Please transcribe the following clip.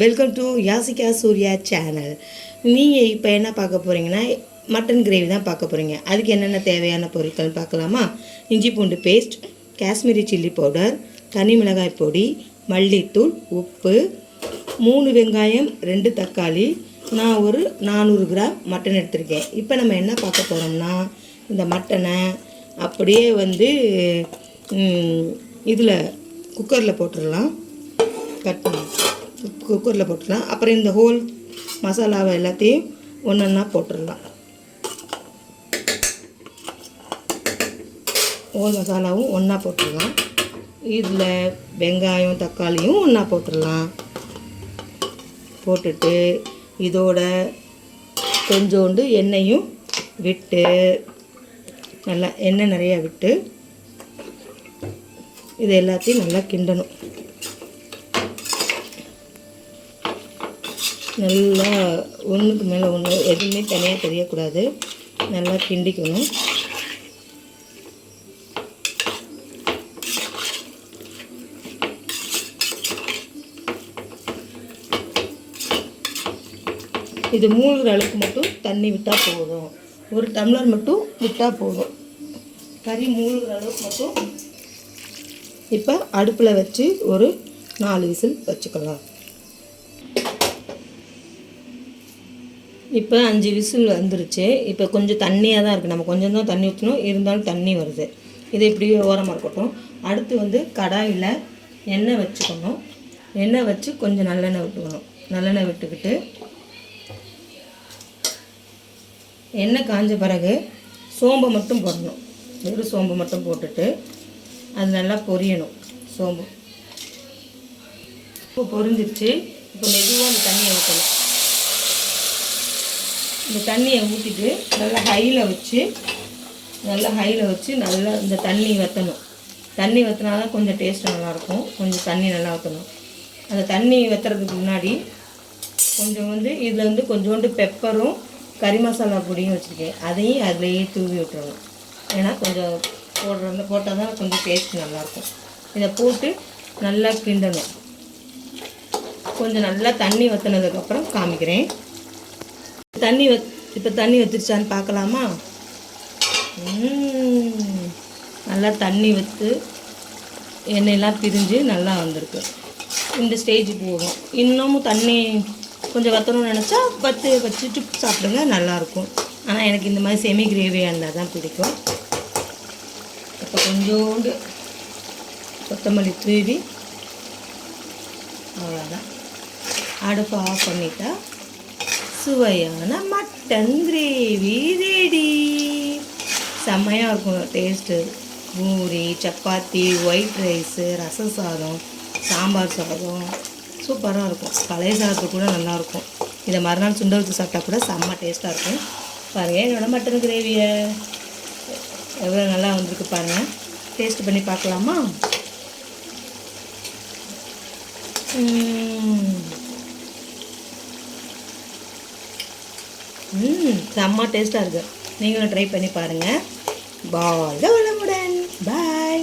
Welcome to Yasika Surya channel நீங்கள் இப்போ என்ன பார்க்க போகிறீங்கன்னா மட்டன் கிரேவி தான் பார்க்க போகிறீங்க அதுக்கு என்னென்ன தேவையான பொருட்கள் பார்க்கலாமா? இஞ்சி பூண்டு பேஸ்ட் காஷ்மீரி சில்லி பவுடர் தனி மிளகாய் பொடி மல்லித்தூள் உப்பு மூணு வெங்காயம் ரெண்டு தக்காளி. நான் ஒரு நானூறு கிராம் மட்டன் எடுத்திருக்கேன். இப்போ நம்ம என்ன பார்க்க போகிறோம்னா இந்த மட்டனை அப்படியே வந்து இதில் குக்கரில் போட்டுடலாம். கட் பண்ணி குக்கரில் போட்டுடலாம். அப்புறம் இந்த ஹோல் மசாலாவை எல்லாத்தையும் ஒன்றா போட்டுடலாம். ஹோல் மசாலாவும் ஒன்றா போட்டுடலாம். இதில் வெங்காயம் தக்காளியும் ஒன்றா போட்டுடலாம். போட்டுட்டு இதோட கொஞ்சோண்டு எண்ணெயும் விட்டு நல்லா எண்ணெய் நிறையா விட்டு இது எல்லாத்தையும் நல்லா கிண்டணும். நல்லா ஒன்றுக்கு மேலே ஒன்று எதுவுமே தனியாக தெரியக்கூடாது. நல்லா கிண்டிக்கணும். இது மூழ்கிற அளவுக்கு மட்டும் தண்ணி விட்டால் போதும். ஒரு டம்ளர் மட்டும் விட்டால் போதும். கறி மூழ்கிற அளவுக்கு மட்டும் இப்போ அடுப்பில் வச்சு ஒரு நாலு விசில் வச்சுக்கலாம். இப்போ அஞ்சு விசில் வந்துருச்சு. இப்போ கொஞ்சம் தண்ணியாக தான் இருக்குது நம்ம கொஞ்சம் தான் தண்ணி ஊற்றணும் இருந்தாலும் தண்ணி வருது. இது இப்படியே ஓரமாக இருக்கட்டும். அடுத்து வந்து கடாயில் எண்ணெய் வச்சுக்கணும். எண்ணெய் வச்சு கொஞ்சம் நல்லெண்ணெய் விட்டுக்கணும். நல்லெண்ணெய் விட்டுக்கிட்டு எண்ணெய் காஞ்ச பிறகு சோம்பை மட்டும் போடணும். வெறும் சோம்பு மட்டும் போட்டுட்டு அது நல்லா பொரியணும். சோம்பு. இப்போ பொரிஞ்சிருச்சு. இப்போ மெதுவாக அந்த தண்ணியை ஊற்றணும் இந்த தண்ணியை ஊற்றிட்டு நல்லா ஹையில் வச்சு நல்லா ஹையில் வச்சு நல்லா இந்த தண்ணி வற்றணும் தண்ணி வற்றினா தான் கொஞ்சம் டேஸ்ட் நல்லாயிருக்கும். கொஞ்சம் தண்ணி நல்லா ஊற்றணும் அந்த தண்ணி வற்றுறதுக்கு முன்னாடி கொஞ்சம் வந்து இதில் வந்து கொஞ்சோண்டு பெப்பரும் கறி மசாலா பொடியும் வச்சுருக்கேன். அதையும் அதுலேயே தூவி விட்டுறணும். ஏன்னா கொஞ்சம் போடுறது போட்டால் தான் கொஞ்சம் டேஸ்ட் நல்லாயிருக்கும். இதை போட்டு நல்லா கிண்டணும். கொஞ்சம் நல்லா தண்ணி வற்றினதுக்கப்புறம் காமிக்கிறேன். தண்ணி வத் இப்போ தண்ணி வத்துருச்சான்னு பார்க்கலாமா நல்லா தண்ணி வத்து எண்ணெயெல்லாம் பிரிஞ்சு நல்லா வந்திருக்கு. இந்த ஸ்டேஜ் போகும் இன்னமும் தண்ணி கொஞ்சம் வற்றணும்னு நினச்சா வத்து வச்சுட்டு சாப்பிடுங்க நல்லாயிருக்கும். ஆனால் எனக்கு இந்த மாதிரி செமி கிரேவியாக இருந்தால் தான் பிடிக்கும். இப்போ கொஞ்சோண்டு கொத்தமல்லி தூவி அவ்வளோதான் அடுப்பு ஆஃப் பண்ணிட்டா சுவையான மட்டன் கிரேவி ரெடி செம்மையாக இருக்கும் taste puri chapati white rice ரச சாதம் சாம்பார் சாதம். சூப்பராக இருக்கும். பழைய சாதத்துக்கு கூட நல்லாயிருக்கும் இதை மறுநாள் சுண்டல் வச்சு சாப்பிட்டா கூட செம்ம டேஸ்ட்டாக இருக்கும். பாருங்கள் என்னோட மட்டன் கிரேவியை எவ்வளோ நல்லா வந்திருக்கு பாருங்கள் டேஸ்ட் பண்ணி பார்க்கலாமா? ம் செம்ம டேஸ்ட்டாக இருக்குது நீங்களும் ட்ரை பண்ணி பாருங்கள் வாழ்க வளமுடன். பாய்